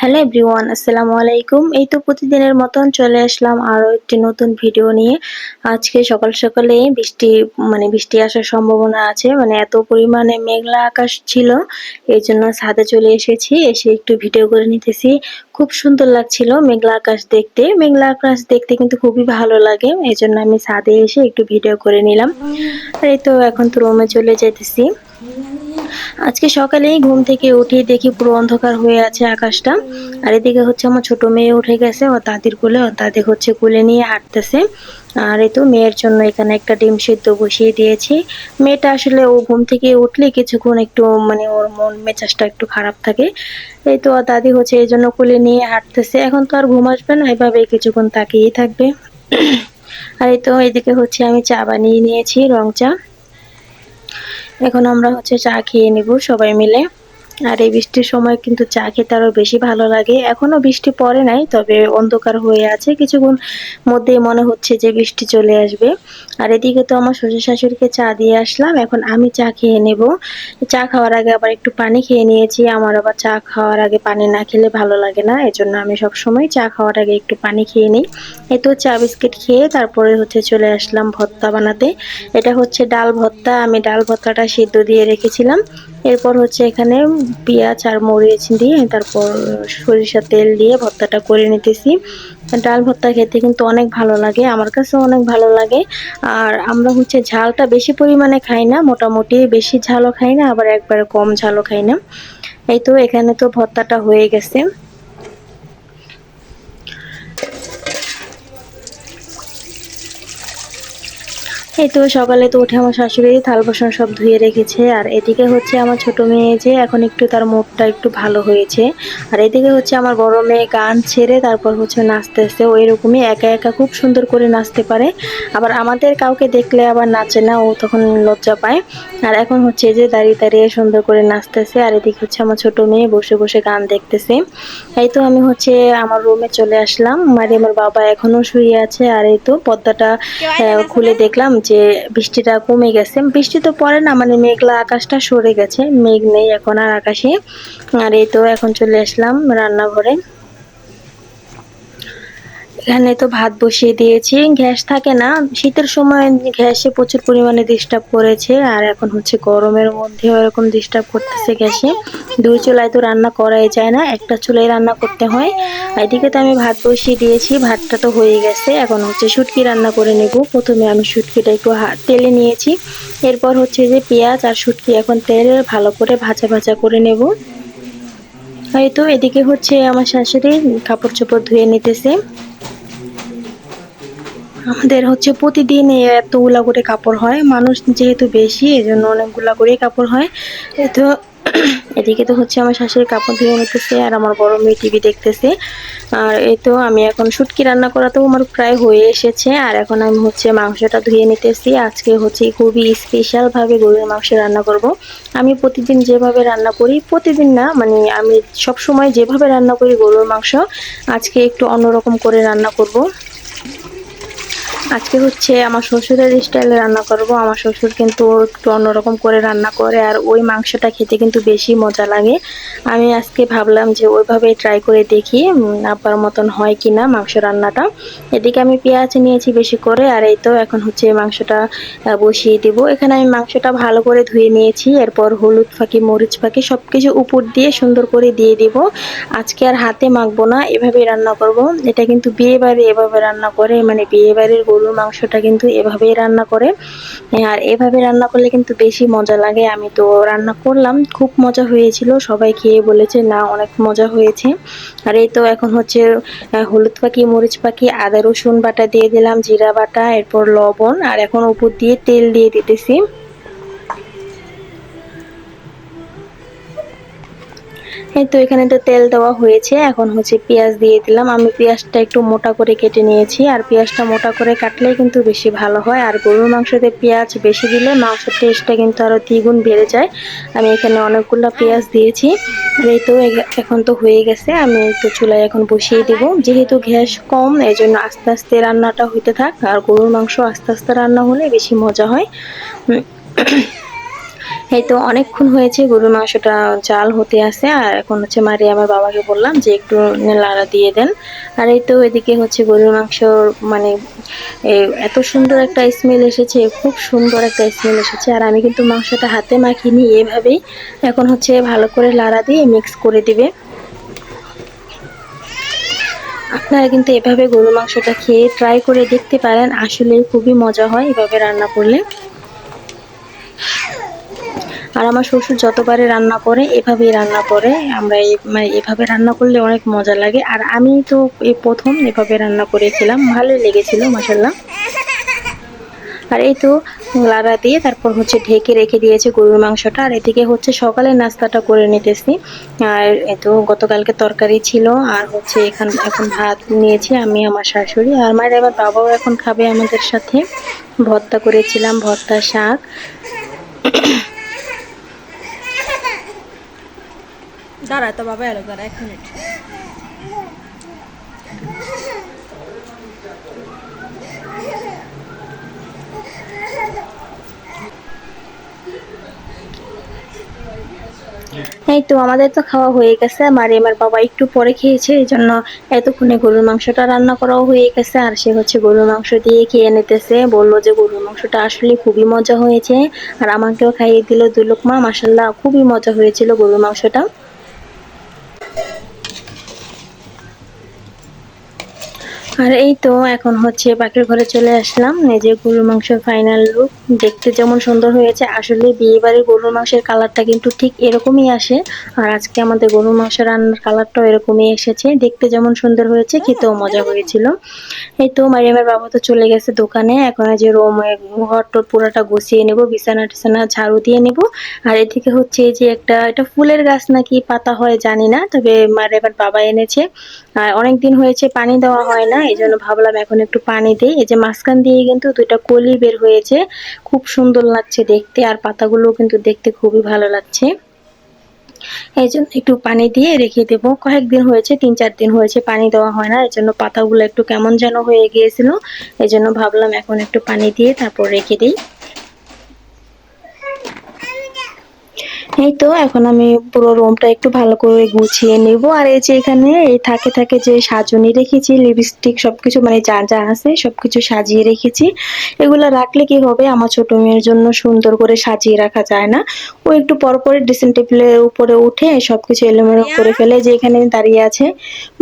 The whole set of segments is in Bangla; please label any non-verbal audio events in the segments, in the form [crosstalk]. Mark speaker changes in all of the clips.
Speaker 1: হ্যালো এভরিওয়ান, আসসালামু আলাইকুম। এই তো প্রতিদিনের মতন চলে আসলাম আরও একটি নতুন ভিডিও নিয়ে। আজকে সকাল সকালে বৃষ্টি মানে বৃষ্টি আসার সম্ভাবনা আছে মানে এত পরিমাণে মেঘলা আকাশ ছিল, এই জন্য ছাদে চলে এসেছি, এসে একটু ভিডিও করে নিতেছি। খুব সুন্দর লাগছিল মেঘলা আকাশ দেখতে। মেঘলা আকাশ দেখতে কিন্তু খুবই ভালো লাগে এই জন্য আমি ছাদে এসে একটু ভিডিও করে নিলাম। আর এই তো এখন তো রুমে চলে যেতেছি আজকে সকালেই ঘুম থেকে উঠে দেখি পুরো অন্ধকার হয়ে আছে আকাশটা। আর এদিকে হচ্ছে আমার ছোট মেয়ে উঠে গেছে, ও তাদের কোলে, ও তাদের হচ্ছে কোলে নিয়ে হাঁটতেছে। আর এই তো মেয়ের জন্য এখানে একটা ডিম সিদ্ধ বসিয়ে দিয়েছি। মেয়েটা আসলে ও ঘুম থেকে উঠলে কিছুক্ষণ একটু মানে ওর মন মেজাজটা একটু খারাপ থাকে। এই তো দাদি হচ্ছে এই জন্য কোলে নিয়ে হাঁটতেছে। এখন তো আর ঘুম আসবে না এভাবে কিছুক্ষণ তাকিয়েই থাকবে। [clears throat] আর এই তো এদিকে হচ্ছে আমি চা বানিয়ে নিয়েছি, রং চা। এখন আমরা হচ্ছে চা খেয়ে নিব সবাই মিলে। আর এই বৃষ্টির সময় কিন্তু চা খেতে আরও বেশি ভালো লাগে। এখনও বৃষ্টি পড়ে নাই, তবে অন্ধকার হয়ে আছে। কিছুক্ষণ মধ্যেই মনে হচ্ছে যে বৃষ্টি চলে আসবে। আর এদিকে তো আমার শ্বশুর শাশুড়িকে চা দিয়ে আসলাম, এখন আমি চা খেয়ে নেব। চা খাওয়ার আগে আবার একটু পানি খেয়ে নিয়েছি, আমার আবার চা খাওয়ার আগে পানি না খেলে ভালো লাগে না, এজন্য আমি সব সময় চা খাওয়ার আগে একটু পানি খেয়ে নিই। এই তো চা বিস্কিট খেয়ে তারপরে হচ্ছে চলে আসলাম ভর্তা বানাতে। এটা হচ্ছে ডাল ভর্তা, আমি ডাল ভর্তাটা সিদ্ধ দিয়ে রেখেছিলাম। এরপর হচ্ছে এখানে পেঁয়াজ আর মরিচ দিয়ে, তারপর সরিষা তেল দিয়ে ভর্তাটা করে নিতেছি। ডাল ভর্তা খেতে কিন্তু অনেক ভালো লাগে, আমার কাছেও অনেক ভালো লাগে। আর আমরা হচ্ছে ঝালটা বেশি পরিমাণে খাই না, মোটামুটি বেশি ঝালও খাই না, আবার একবারে কম ঝালও খাই না। এই তো এখানে তো ভর্তাটা হয়ে গেছে। এই তো সকালে তো উঠে আমার শাশুড়ি থাল বাসন সব ধুয়ে রেখেছে আর এদিকে হচ্ছে আমার ছোট মেয়ে যে এখন একটু তার মুখটা একটু ভালো হয়েছে। আর এদিকে হচ্ছে আমার বড় মেয়ে গান ছেড়ে তারপর হচ্ছে নাচতে নাচতেছে ওই রকমই একা একা খুব সুন্দর করে নাচতে পারে। আবার আমাদের কাউকে দেখলে আবার নাচে না ও তখন লজ্জা পায়। আর এখন হচ্ছে যে দাঁড়িয়ে দাঁড়িয়ে সুন্দর করে নাচতেছে আর এদিকে হচ্ছে আমার ছোট মেয়ে বসে বসে গান দেখতেছে। এই তো আমি হচ্ছে আমার রুমে চলে আসলাম। মানে আমার বাবা এখনও শুয়ে আছে আর এই তো পর্দাটা খুলে দেখলাম যে বৃষ্টিটা কমে গেছে। বৃষ্টি তো পড়ে না মানে মেঘলা আকাশটা সরে গেছে, মেঘ নেই এখন আর আকাশে। আর এই তো এখন চলে আসলাম রান্নাঘরে। এখানে তো ভাত বসিয়ে দিয়েছি, গ্যাস থাকে না। শীতের সময় গ্যাসে প্রচুর পরিমাণে ডিস্টার্ব করেছে, আর এখন হচ্ছে গরমের মধ্যে এরকম ডিস্টার্ব করতেছে গ্যাসে। দুই চুলায় তো রান্না করাই যায় না, একটা চুলায় রান্না করতে হয়। এদিকে তো আমি ভাত বসিয়ে দিয়েছি, ভাতটা তো হয়ে গেছে। এখন হচ্ছে শুটকি রান্না করে নেব। প্রথমে আমি শুটকিটা একটু তেলে নিয়েছি। এরপর হচ্ছে যে পেঁয়াজ আর শুটকি এখন তেলে ভালো করে ভাজা ভাজা করে নেব। এই তো, এদিকে হচ্ছে আমার শাশুড়ি কাপড় চোপড় ধুয়ে নিতেছে। আমাদের হচ্ছে প্রতিদিন এতগুলা করে কাপড় হয়। মানুষ যেহেতু বেশি এই জন্য অনেকগুলা করে কাপড় হয়। তো এদিকে তো হচ্ছে আমার শাশুড়ি কাপড় ধুয়ে নিতেছে আর আমার বড় মেয়ে টিভি দেখতেছে আর এই তো আমি এখন শুটকি রান্না করা তো আমার প্রায় হয়ে এসেছে আর এখন আমি হচ্ছে মাংসটা ধুয়ে নিতেছি আজকে হচ্ছে খুবই স্পেশালভাবে গরুর মাংস রান্না করব। আমি প্রতিদিন যেভাবে রান্না করি, প্রতিদিন না মানে আমি সব সময় যেভাবে রান্না করি গরুর মাংস, আজকে একটু অন্যরকম করে রান্না করব। আজকে হচ্ছে আমার শ্বশুরের স্টাইলে রান্না করব। আমার শ্বশুর কিন্তু একটু অন্যরকম করে রান্না করে আর ওই মাংসটা খেতে কিন্তু বেশি মজা লাগে। আমি আজকে ভাবলাম যে ওইভাবেই ট্রাই করে দেখি আব্বার মতন হয় কি না মাংস রান্নাটা। এদিকে আমি পেঁয়াজ নিয়েছি বেশি করে আর এই তো এখন হচ্ছে মাংসটা বসিয়ে দিব। এখানে আমি মাংসটা ভালো করে ধুয়ে নিয়েছি, এরপর হলুদ ফাঁকি, মরিচ ফাঁকি সব কিছু উপর দিয়ে সুন্দর করে দিয়ে দিব। আজকে আর হাতে মাখবো না, এভাবেই রান্না করব। এটা কিন্তু বিয়ে বাড়ি এভাবে রান্না করে মানে বিয়ে বাড়ির গরুর মাংসটা কিন্তু এভাবেই রান্না করে। আর এভাবে রান্না করলে কিন্তু বেশি মজা লাগে। আমি তো রান্না করলাম, খুব মজা হয়েছিল। সবাই খেয়ে বলেছে, না, অনেক মজা হয়েছে। আর এই তো এখন হচ্ছে হলুদ পাখি, মরিচ পাখি, আদা রসুন বাটা দিয়ে দিলাম, জিরা বাটা, এরপর লবণ, আর এখন উপর দিয়ে তেল দিয়ে দিতেছি। এই তো এখানে তো তেল দেওয়া হয়েছে, এখন হচ্ছে পেঁয়াজ দিয়ে দিলাম। আমি পেঁয়াজটা একটু মোটা করে কেটে নিয়েছি, আর পেঁয়াজটা মোটা করে কাটলেই কিন্তু বেশি ভালো হয়। আর গরুর মাংসতে পেঁয়াজ বেশি দিলে মাংসের টেস্টটা কিন্তু আরও দ্বিগুণ বেড়ে যায়। আমি এখানে অনেকগুলো পেঁয়াজ দিয়েছি, আর এই তো এখন তো হয়ে গেছে। আমি তো চুলায় এখন বসিয়ে দেব। যেহেতু গ্যাস কম, এই জন্য আস্তে আস্তে রান্নাটা হইতে থাক। আর গরুর মাংস আস্তে আস্তে রান্না হলে বেশি মজা হয়। এই তো অনেকক্ষণ হয়েছে, গরুর মাংসটা জাল হতে আসে আর এখন হচ্ছে মারি আমার বাবাকে বললাম যে একটু লাড়া দিয়ে দেন। আর এই তো এদিকে হচ্ছে গরুর মাংস মানে এত সুন্দর একটা স্মেল এসেছে, খুব সুন্দর একটা স্মেল এসেছে। আর আমি কিন্তু মাংসটা হাতে মাখিনি, এভাবেই এখন হচ্ছে ভালো করে লাড়া দিয়ে মিক্স করে দিবে। আপনারা কিন্তু এভাবে গরু মাংসটা খেয়ে ট্রাই করে দেখতে পারেন আসলে খুবই মজা হয় এভাবে রান্না করলে। আর আমার শ্বশুর যতবারে রান্না করে, এভাবেই রান্না করে। আমরা মানে এভাবে রান্না করলে অনেক মজা লাগে। আর আমি তো এই প্রথম এভাবে রান্না করেছিলাম। ভালোই লেগেছিল মাসাল্লাহ আর এই তো লাড়া দিয়ে তারপর হচ্ছে ঢেকে রেখে দিয়েছে গরুর মাংসটা। আর এদিকে হচ্ছে সকালে নাস্তাটা করে নিতেছি। আর তো গতকালকে তরকারি ছিল। আর হচ্ছে এখান, এখন ভাত নিয়েছি আমি, আমার শাশুড়ি। আর মায়ের এবার বাবাও এখন খাবে আমাদের সাথে। ভর্তা করেছিলাম, ভর্তা শাক।
Speaker 2: দাঁড়া তো বাবা, এলো দাঁড়া এক মিনিট।
Speaker 1: এই তো, আমাদের তো খাওয়া হয়ে গেছে। আমার আমার বাবা একটু পরে খেয়েছে, এই জন্য এতক্ষণে গরুর মাংসটা রান্না করাও হয়ে গেছে। আর সে হচ্ছে গরুর মাংস দিয়ে খেয়ে নিতেছে। বলল যে গরুর মাংসটা আসলে খুবই মজা হয়েছে। আর আমাকেও খাইয়ে দিল দুই লোকমা মাসাল্লাহ খুবই মজা হয়েছিল গরুর মাংসটা। Yeah. আর এই তো এখন হচ্ছে পাখির ঘরে চলে আসলাম। এই যে গরুর মাংস ফাইনাল লুক দেখতে যেমন সুন্দর হয়েছে, আসলে বিয়ে বাড়ির গরুর মাংসের কালারটা কিন্তু ঠিক এরকমই আসে। আর আজকে আমাদের গরুর মাংস রান্নার কালারটাও এরকমই এসেছে। দেখতে যেমন সুন্দর হয়েছে, খেতেও মজা হয়েছিল। এই তো মারিয়ামের বাবা তো চলে গেছে দোকানে। এখন যে রোম ঘরটা পুরোটা গুছিয়ে নেব, বিছানা টিছানা, ঝাড়ু দিয়ে নেব। আর এদিকে হচ্ছে যে একটা, এটা ফুলের গাছ নাকি পাতা হয় জানি না, তবে মারিয়ামের বাবা এনেছে। আর অনেকদিন হয়েছে, পানি দেওয়া হয় না। এই জন্য ভাবলাম এখন একটু পানি দিই। এই যে মাঝখান দিয়ে কিন্তু দুইটা কলি বের হয়েছে। খুব সুন্দর লাগছে দেখতে আর পাতাগুলো কিন্তু দেখতে খুবই ভালো লাগছে। এই জন্য একটু পানি দিয়ে রেখে দেব। কয়েকদিন হয়েছে, তিন চার দিন হয়েছে পানি দেওয়া হয় না। এই জন্য পাতাগুলো একটু কেমন যেন হয়ে গিয়েছিল। এই জন্য ভাবলাম এখন একটু পানি দিয়ে তারপর রেখে দিই। এই তো এখন আমি পুরো রুমটা একটু ভালো করে গুছিয়ে নেব। আর এই যে এখানে এই থাকে থাকে যে সাজনি রেখেছি লিপস্টিক সবকিছু মানে যা যা আছে সবকিছু সাজিয়ে রেখেছি। এগুলো রাখলে কি হবে? আমার ছোট মেয়ের জন্য সুন্দর করে সাজিয়ে রাখা যায় না। ও একটু পরপরে ড্রেসিং টেবিলের উপরে উঠে সবকিছু এলোমেলো করে ফেলে যে এখানে দাঁড়িয়ে আছে।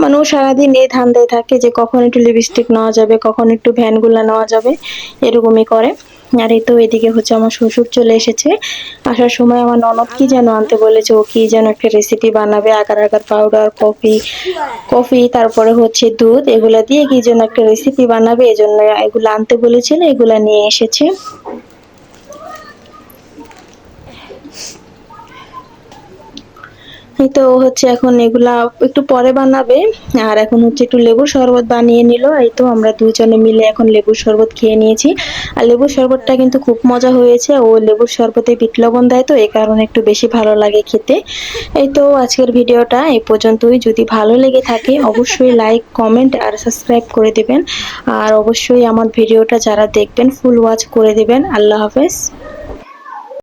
Speaker 1: মানে ও সারাদিন এই ধান্দায় থাকে যে কখন একটু লিপস্টিক নেওয়া যাবে কখন একটু ভ্যানগুলো নেওয়া যাবে এরকমই করে। আর এই তো এদিকে হচ্ছে আমার শ্বশুর চলে এসেছে। আসার সময় আমার ননদ কি যেন আনতে বলেছে, ও কি যেন একটা রেসিপি বানাবে agar agar powder coffee coffee, তারপরে হচ্ছে দুধ, এগুলা দিয়ে কি যেন একটা রেসিপি বানাবে, এজন্য এগুলো আনতে বলেছিল, এগুলা নিয়ে এসেছে। এই তো হচ্ছে এখন এগুলা একটু পরে বানাবে, আর এখন হচ্ছে একটু লেবুর শরবত বানিয়ে নিল। এই তো আমরা দুজনে মিলে এখন লেবুর শরবত খেয়ে নিয়েছি। আর লেবুর শরবতটা কিন্তু খুব মজা হয়েছে। ও লেবুর শরবতে বিট লবণ দেয় তো এই কারণে একটু বেশি ভালো লাগে খেতে। এই তো আজকের ভিডিওটা এই পর্যন্তই। যদি ভালো লেগে থাকে, অবশ্যই লাইক, কমেন্ট আর সাবস্ক্রাইব করে দেবেন। আর অবশ্যই আমার ভিডিওটা যারা দেখবেন, ফুল ওয়াচ করে দেবেন। আল্লাহ হাফেজ।